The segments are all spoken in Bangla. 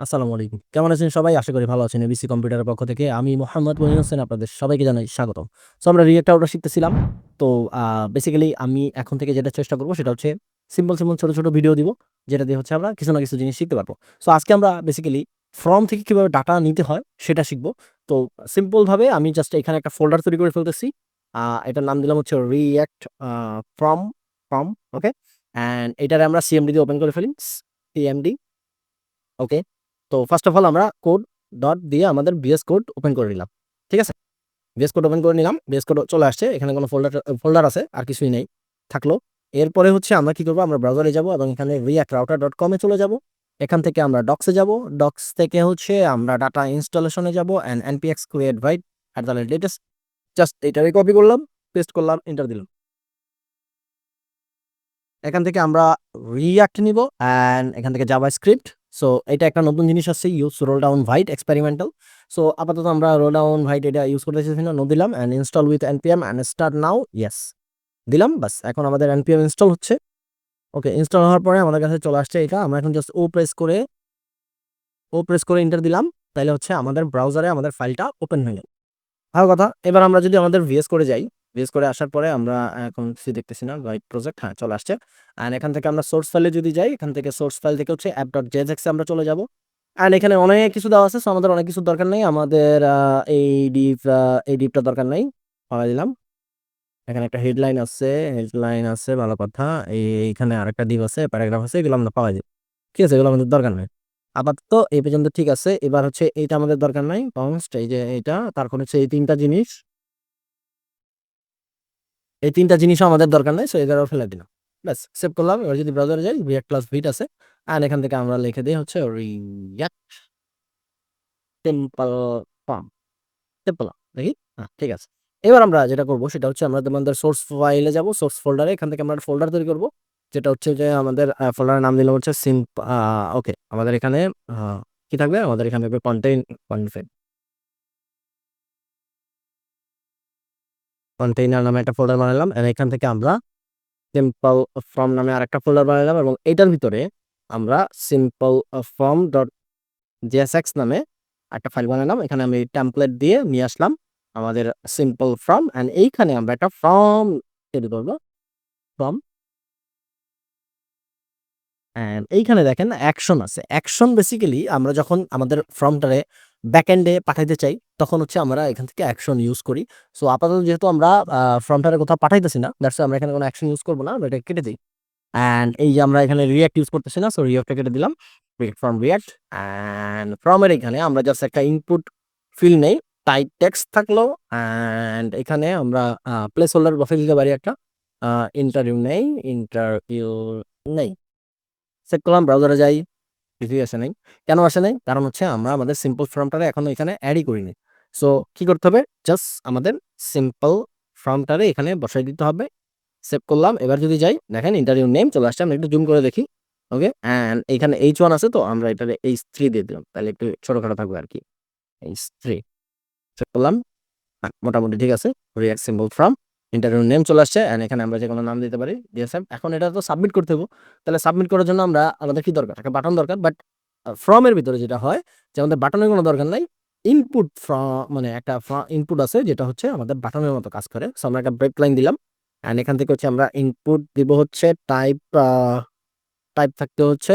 আসসালামু আলাইকুম। কেমন আছেন সবাই? আশা করি ভালো আছেন। এবিসি কম্পিউটারের পক্ষ থেকে আমি মোহাম্মদ মনির হোসেন আপনাদের সবাইকে জানাই স্বাগতম। সো আমরা রিঅ্যাক্ট আউটটা শিখতেছিলাম। তো বেসিক্যালি আমি এখন থেকে যেটা চেষ্টা করব সেটা হচ্ছে সিম্পল, সিম্পল ছোট, ছোট ভিডিও দিব। যেটা দিয়ে হচ্ছে আমরা কিছু না কিছু জিনিস শিখতে পারব। সো আজকে আমরা বেসিক্যালি ফ্রম থেকে কীভাবে ডাটা নিতে হয় সেটা শিখব। তো সিম্পলভাবে আমি জাস্ট এখানে একটা ফোল্ডার তৈরি করে ফেলতেছি। এটার নাম দিলাম হচ্ছে react uh from from okay? And এটারে আমরা সিএমডি দিয়ে ওপেন করে ফেলি। CMD okay? তো ফার্স্ট অফ অল আমরা কোড ডট দিয়ে আমাদের ভিএস কোড ওপেন করে নিলাম। ঠিক আছে? বিএস কোড ওপেন করে নিলাম। বিএস কোড চলে আসছে। এখানে কোনো ফোল্ডার ফোল্ডার আছে আর কিছুই নেই। থাকল। এরপরে হচ্ছে আমরা কি করব আমরা ব্রাউজারে যাব এবং এখানে রিয়াক্ট রাউটার ডট কমে চলে যাব। এখান থেকে আমরা ডক্স যাব। ডক্স থেকে হচ্ছে আমরা ডাটা ইনস্টলেশন যাব and npx create void at the latest just এটারে কপি করলাম, পেস্ট করলাম, এন্টার দিলাম। এখান থেকে আমরা রিঅ্যাক্ট নিব অ্যান্ড এখান থেকে জাভাস্ক্রিপ্ট। সো এটা একটা নতুন জিনিস আসছে use rolldown Vite experimental. So আপাতত আমরা রোল ডাউন ভাইট এটা ইউজ করতেছি না। নো দিলাম and install with npm and start now yes দিলাম। বাস এখন আমাদের npm ইনস্টল হচ্ছে। ওকে ইনস্টল হওয়ার পরে আমাদের কাছে চলে আসছে এটা। আমরা এখন জাস্ট ও প্রেস করে ও প্রেস করে ইন্টার দিলাম। তাইলে হচ্ছে আমাদের ব্রাউজারে আমাদের ফাইলটা ওপেন হয়ে গেল। ভালো কথা। এবার আমরা যদি আমাদের ভিএস করে যাই, ভিএস করে আসার পরে আমরা এখন কিছু দেখতেছি না। ভাইট প্রজেক্ট হ্যাঁ, চলে আসছে। অ্যান্ড এখান থেকে আমরা সোর্স ফাইলে যদি যাই, এখান থেকে সোর্স ফাইল থেকে হচ্ছে app.js এ আমরা চলে যাব। অ্যান্ড এখানে অনেক কিছু দেওয়া আছে। সো আমাদের অনেক কিছুর দরকার নেই। আমাদের এই আ এই ডিভটা দরকার নেই পাওয়া দিলাম। এখানে একটা হেডলাইন আছে, হেডলাইন আছে ভালো কথা। এই এইখানে আরেকটা ডিপ আছে, প্যারাগ্রাফ আছে। এগুলো আমরা পাওয়াই দিব। ঠিক আছে? এগুলো আমাদের দরকার নেই আপাতত এই পর্যন্ত ঠিক আছে। এবার হচ্ছে এইটা আমাদের দরকার নাই। এই যে এইটা, তারপর হচ্ছে এই তিনটা জিনিস। এই তিনটা জিনিসও আমাদের দরকার নাই। সো এগুলাও ফেলে দিলাম। ব্যাস সেভ করলাম। এবার যদি ব্রাউজারে যাই, react ক্লাস ভিট আছে। অ্যান্ড এখান থেকে আমরা লিখে দেই হচ্ছে react সিম্পল ফর্ম। সিম্পল দেখি? হ্যাঁ, ঠিক আছে। এবার আমরা যেটা করব সেটা হচ্ছে আমরা আমাদের সোর্স ফাইলে যাব। সোর্স ফোল্ডারে এখান থেকে আমরা ফোল্ডার তৈরি করব। যেটা হচ্ছে যে আমাদের ফোল্ডারের নাম দিলাম হচ্ছে সিম্প ওকে আমাদের এখানে কি থাকবে? আমাদের এখানে থাকবে কনটেইন কনফিগ। কন্টেইনার নামে একটা ফোল্ডার বানাইলাম। এবং এখান থেকে আমরা সিম্পল ফর্ম নামে আরেকটা ফোল্ডার বানালাম এবং এটার ভিতরে আমরা সিম্পল ফর্ম ডট জেএসএক্স নামে একটা ফাইল বানালাম এখানে আমি টেমপ্লেট দিয়ে নিয়ে আসলাম। আমাদের সিম্পল ফর্ম অ্যান্ড এইখানে আমরা একটা ফর্ম তৈরি করব। ফর্ম অ্যান্ড এইখানে দেখেন অ্যাকশন আছে। অ্যাকশন বেসিক্যালি আমরা যখন আমাদের ফর্মটারে ব্যাকএন্ডে পাঠাইতে চাই, তখন হচ্ছে আমরা এখান থেকে অ্যাকশন ইউজ করি। সো আপাতত যেহেতু আমরা আ ফর্মটারে কোথাও পাঠাইতেছি না, দ্যাটস আমরা এখানে কোনো অ্যাকশন ইউজ করব না। আমরা এটা কেটে দিই অ্যান্ড এই যে আমরা এখানে রিঅ্যাক্ট ইউজ করতেছি না। সো রিঅ্যাক্টটা কেটে দিলাম। রিঅ্যাক্ট ফ্রম রিঅ্যাক্ট অ্যান্ড ফর্মের এখানে আমরা জাস্ট একটা ইনপুট ফিল নেই। টাইপ টেক্সট থাকল অ্যান্ড এখানে আমরা প্লেস হোল্ডার বসাই দিতে পারি একটা। ইন্টারভিউ নেই, ইন্টারভিউ নেই। সেভ করলাম। ব্রাউজারে যাই। কিছুই আসে নাই। কেন আসে নাই? কারণ হচ্ছে আমরা আমাদের সিম্পল ফর্মটারে এখনও এখানে এডই করিনি। সো কি করতে হবে? জাস্ট আমাদের সিম্পল ফর্মটারে এখানে বসাই দিতে হবে। সেভ করলাম। এবার যদি যাই, দেখেন ইন্টারভিউ নেম চলে আসছে। আমরা একটু জুম করে দেখি। ওকে? অ্যান্ড এইখানে H1 আছে তো আমরা এটারে H3 দিয়ে দিলাম। তাহলে একটু ছোটখাটো থাকবে আরকি। H3 সেভ করলাম। হ্যাঁ, মোটামুটি ঠিক আছে। React simple form. Interview name চলে আসছে অ্যান্ড এখানে আমরা যে কোনো নাম দিতে পারি। ডিএসএম এখন এটা তো সাবমিট করতে হবে। তাহলে সাবমিট করার জন্য আমরা আমাদের কি দরকার? একটা বাটন দরকার। বাট ফর্মের ভিতরে যেটা হয়, যে আমাদের বাটনের কোনো দরকার নাই। ইনপুট মানে একটা ইনপুট আছে, যেটা হচ্ছে আমাদের বাটনের মতো কাজ করে। সো আমরা একটা ব্রেক লাইন দিলাম। অ্যান্ড এখান থেকে হচ্ছে আমরা ইনপুট দিব হচ্ছে টাইপ টাইপ থাকতে হচ্ছে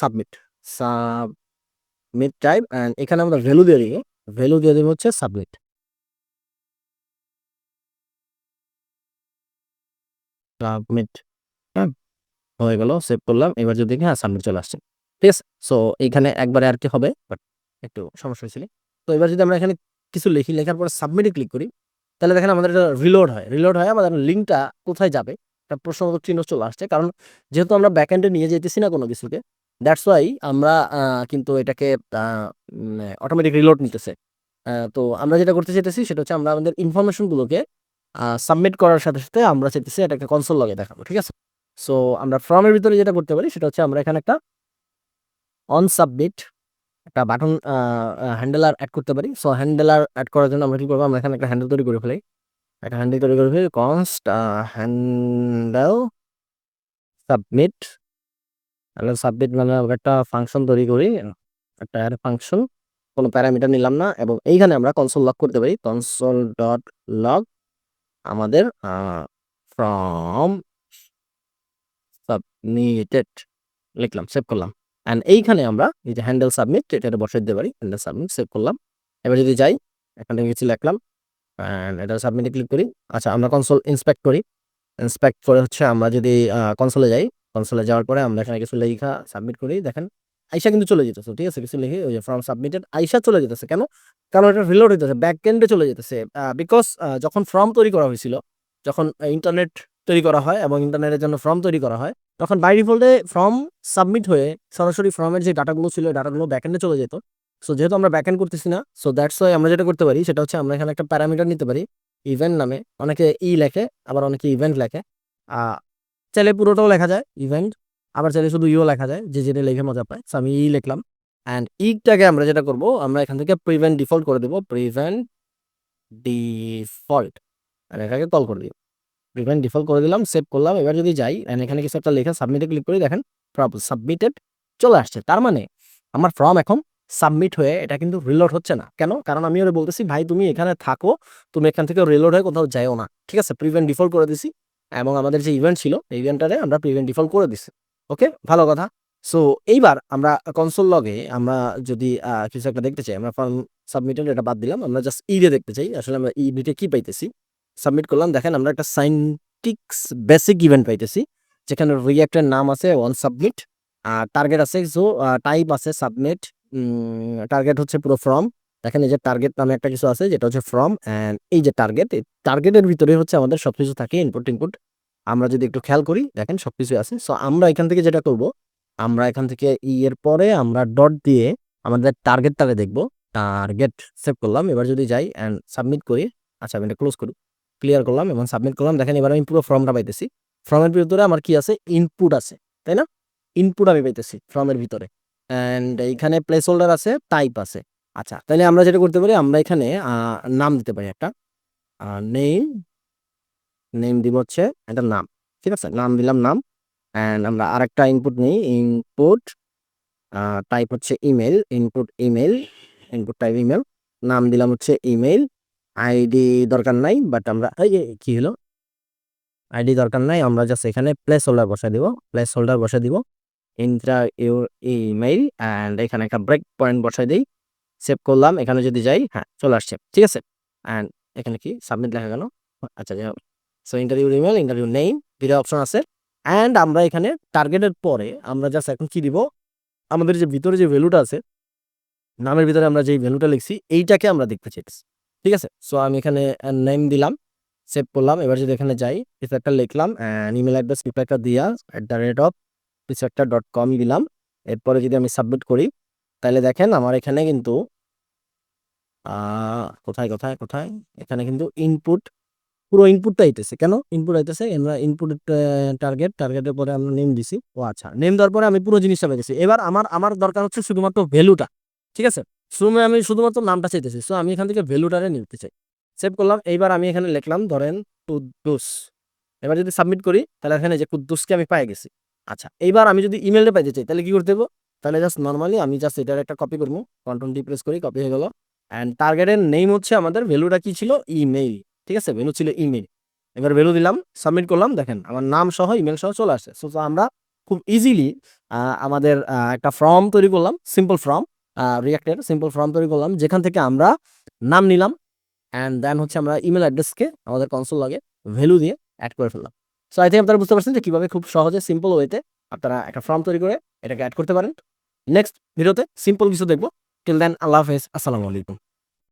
সাবমিট। সাবমিট টাইপ অ্যান্ড এখানে আমরা ভ্যালু দিয়ে দিব। ভ্যালু দিয়ে দিব হচ্ছে সাবমিট। সাবমিট হ্যাঁ? হয়ে গেল। সেভ করলাম। এবার যদি হ্যাঁ, সাবমিট চলে আসছে। ঠিক আছে? সো এইখানে একবারে আরকি হবে। বাট একটু সমস্যা হয়েছিল। তো এবার যদি আমরা এখানে কিছু লিখি, লেখার পরে সাবমিটে ক্লিক করি, তাহলে দেখেন আমাদের এটা রিলোড হয়। রিলোড হয়ে আমাদের লিঙ্কটা কোথায় যাবে? একটা প্রশ্নবোধক চিহ্ন চলে আসছে। কারণ যেহেতু আমরা ব্যাকএন্ডে নিয়ে যাইতেছি না কোনো কিছুকে, দ্যাটস ওয়াই আমরা কিন্তু এটাকে অটোমেটিক রিলোড নিতেছে। তো আমরা যেটা করতে চাইতেছি সেটা হচ্ছে আমরা আমাদের ইনফরমেশন গুলোকে আ সাবমিট করার সাথে, সাথে আমরা চাইতেছি এটাকে কনসোল লগে দেখাবো। ঠিক আছে? সো আমরা ফর্মের ভিতরে যেটা করতে পারি সেটা হচ্ছে আমরা এখানে একটা অন সাবমিট একটা বাটন হ্যান্ডেলার এড করতে পারি। সো হ্যান্ডেলার অ্যাড করার জন্য আমরা কি করব আমরা এখানে একটা হ্যান্ডেল তৈরি করে ফেলি। একটা হ্যান্ডেল তৈরি করে ফেলি। কনস্ট হ্যান্ডেল সাবমিট তাহলে সাবমিট মানে আমরা একটা ফাংশন তৈরি করি একটা অ্যাড ফাংশন কোনো প্যারামিটার নিলাম না এবং এইখানে আমরা কনসোল লক করতে পারি কনসোল ডট লগ আমাদের ফ্রম সাবমিটেড লিখলাম সেভ করলাম। অ্যান্ড এইখানে আমরা এই যে হ্যান্ডেল সাবমিট এটা বসাই দিতে পারি। হ্যান্ডেল সাবমিট সেভ করলাম। এবার যদি যাই, এখানে কিছু লিখলাম। অ্যান্ড এটা সাবমিটে ক্লিক করি। আচ্ছা আমরা কনসোল ইন্সপেক্ট করি। ইন্সপেক্ট করে হচ্ছে আমরা যদি কনসোলে যাই কনসোলে যাওয়ার পরে আমরা এখানে কিছু লেখা সাবমিট করি। দেখেন আইসা কিন্তু চলে যেতেছে, ঠিক আছে? কিছু লিখে ওই যে ফর্ম সাবমিটেড আইসা চলে যেতেছে। কেন? কারণ এটা রিলোড হইতেছে ব্যাক এন্ডে চলে যেতেছে। বিকজ যখন ফর্ম তৈরি করা হয়েছিল, যখন ইন্টারনেট তৈরি করা হয় এবং ইন্টারনেটের জন্য ফর্ম তৈরি করা হয়, তখন বাই ডিফল্টে ফর্ম সাবমিট হয়ে সরাসরি ফর্মের যে ডাটাগুলো ছিল ডাটাগুলো ব্যাক এন্ডে চলে যেত। সো যেহেতু আমরা ব্যাক এন্ড করতেছি না সো দ্যাটস ওয়াই আমরা যেটা করতে পারি, সেটা হচ্ছে আমরা এখানে একটা প্যারামিটার নিতে পারি ইভেন্ট নামে। অনেকে ই লেখে, আবার অনেকে ইভেন্ট লেখে। চাইলে পুরোটাও লেখা যায় ইভেন্ট আবার চাইলে শুধু ইও লেখা যায়, যে যেটা লেখে মজা পায়। আমি ই লিখলাম। অ্যান্ড ইটাকে আমরা যেটা করব, আমরা এখান থেকে প্রিভেন্ট ডিফল্ট করে দেবো। প্রিভেন্ট ডিফল্ট আর এটাকে কল করে দিই প্রিভেন্ট ডিফল্ট করে দিলাম সেভ করলাম। এবার যদি যাই, and এখানে কিছু একটা লেখা সাবমিটে ক্লিক করি, দেখেন সাবমিটেড চলে আসছে। তার মানে আমার ফর্ম এখন সাবমিট হয়ে এটা কিন্তু রিলোড হচ্ছে না। কেন? কারণ আমি ওরা বলতেছি, ভাই, তুমি এখানে থাকো, তুমি এখান থেকে রিলোড হয়ে কোথাও যাইও না। ঠিক আছে? প্রিভেন্ট ডিফল্ট করে দিছি। এবং আমাদের যে ইভেন্ট ছিল, এই ইভেন্টটারে আমরা প্রিভেন্ট ডিফল্ট করে দিছি। ওকে ভালো কথা। সো এইবার আমরা কনসোল লগে আমরা যদি কিছু একটা দেখতে চাই, আমরা ফর্ম সাবমিটেড এটা বাদ দিলাম, আমরা জাস্ট ইডে দেখতে চাই। আসলে আমরা ইডিতে কি পাইতেছি? সাবমিট করলাম, দেখেন আমরা একটা সাইন্টিক্স বেসিক ইভেন্ট পাইতেছি, যেখানে রিয়াক্টের নাম আছে ওয়ান সাবমিট আর টার্গেট আছে সো টাইপ আছে সাবমিট টার্গেট হচ্ছে পুরো ফর্ম দেখেন এই যে টার্গেট নামে একটা কিছু আছে, যেটা হচ্ছে ফর্ম অ্যান্ড এই যে টার্গেট টার্গেটের ভিতরে হচ্ছে আমাদের সব কিছু থাকে ইনপুট ইনপুট আমরা যদি একটু খেয়াল করি, দেখেন সবকিছু আছে। সো আমরা এখান থেকে যেটা করব, আমরা এখান থেকে ই এর পরে আমরা ডট দিয়ে আমাদের টার্গেটটাকে দেখব। টার্গেট সেভ করলাম, এবার যদি যাই অ্যান্ড সাবমিট করি আচ্ছা আমি এটা ক্লোজ করি ক্লিয়ার করলাম এবং সাবমিট করলাম। দেখেন, এবার আমি পুরো ফর্মটা পাইতেছি। ফর্মের ভিতরে আমার কি আছে? ইনপুট আছে, তাই না? ইনপুট আমি পাইতেছি ফর্মের ভিতরে। অ্যান্ড এইখানে প্লেস হোল্ডার আছে টাইপ আছে। আচ্ছা তাহলে আমরা যেটা করতে পারি, আমরা এখানে নাম দিতে পারি একটা। নেম নেম দিব হচ্ছে একটা নাম, ঠিক আছে? নাম দিলাম নাম অ্যান্ড আমরা আরেকটা ইনপুট নিই ইনপুট টাইপ হচ্ছে email input email input type email নাম দিলাম হচ্ছে ইমেল আইডি দরকার নাই বাট আমরা, এই কি হলো? আইডি দরকার নাই, আমরা জাস্ট এখানে প্লেস হোল্ডার বসাই দিব প্লেস হোল্ডার বসাই দিব ইন্টার ইউর ইমেইল অ্যান্ড এখানে একটা ব্রেক পয়েন্ট বসাই দিই সেভ করলাম, এখানে যদি যাই হ্যাঁ চলে আসছে, ঠিক আছে? অ্যান্ড এখানে কি? সাবমিট লেখা গেল আচ্ছা যাই হোক। সো ইন্টারভিউ ইমেল ইন্টারভিউ নেই দুটো অপশন আছে। অ্যান্ড আমরা এখানে টার্গেটের পরে আমরা জাস্ট এখন কি দিব? আমাদের যে ভিতরে যে ভ্যালুটা আছে, নামের ভিতরে আমরা যেই ভ্যালুটা লিখছি, এইটাকে আমরা দেখতে চাইছি ঠিক আছে? সো আমি এখানে নেম দিলাম সেভ করলাম। এবার যদি এখানে যাই কিছু লিখলাম ইমেল অ্যাড্রেস কিছু দিয়া অ্যাট দ্য রেট অফ কিছু ডট কম দিলাম। এরপরে যদি আমি সাবমিট করি, তাহলে দেখেন আমার এখানে কিন্তু কোথায় কোথায় কোথায়? এখানে কিন্তু ইনপুট পুরো ইনপুটটা আইতেছে। কেন? ইনপুট আইতেছে, আমরা ইনপুট টার্গেট টার্গেটের পরে আমরা নেম দিছি। ও আচ্ছা নেম দেওয়ার পরে আমি পুরো জিনিসটা পেয়েছি এবার আমার আমার দরকার হচ্ছে শুধুমাত্র ভ্যালুটা ঠিক আছে? শুরুমে আমি শুধুমাত্র নামটা চাইতেছি। সো আমি এখান থেকে ভ্যালুটারে নিতে চাই। সেভ করলাম। এইবার আমি এখানে লিখলাম, ধরেন কুদ্দুস। এবার যদি সাবমিট করি, তাহলে এখানে যে কুদ্দুসকে আমি পাই গেছি। আচ্ছা এইবার আমি যদি ইমেলটা পাইতে চাই, তাহলে কি করতে হবে তাহলে জাস্ট নর্মালি আমি জাস্ট এটার একটা কপি করব। কন্ট্রোল ডি প্রেস করি কপি হয়ে গেল। অ্যান্ড টার্গেটের নেম হচ্ছে আমাদের ভ্যালুটা কি ছিল? ইমেইল ঠিক আছে? ভ্যালু ছিল ইমেল এবার ভ্যালু দিলাম সাবমিট করলাম, দেখেন আমার নাম সহ ইমেল সহ চলে আসছে। সো আমরা খুব ইজিলি আমাদের একটা ফর্ম তৈরি করলাম সিম্পল ফর্ম রিয়াক্টের সিম্পল ফর্ম তৈরি করলাম, যেখান থেকে আমরা নাম নিলাম অ্যান্ড দেন হচ্ছে আমরা ইমেল অ্যাড্রেসকে আমাদের কনসোল লাগে ভ্যালু দিয়ে অ্যাড করে ফেললাম। সো আই থিঙ্ক আপনারা বুঝতে পারছেন যে কীভাবে খুব সহজে সিম্পল ওয়েতে আপনারা একটা ফর্ম তৈরি করে এটাকে অ্যাড করতে পারেন। নেক্সট ভিডিওতে সিম্পল কিছু দেখব। টিল দেন আল্লাহ হাফেজ, আসসালামু আলাইকুম।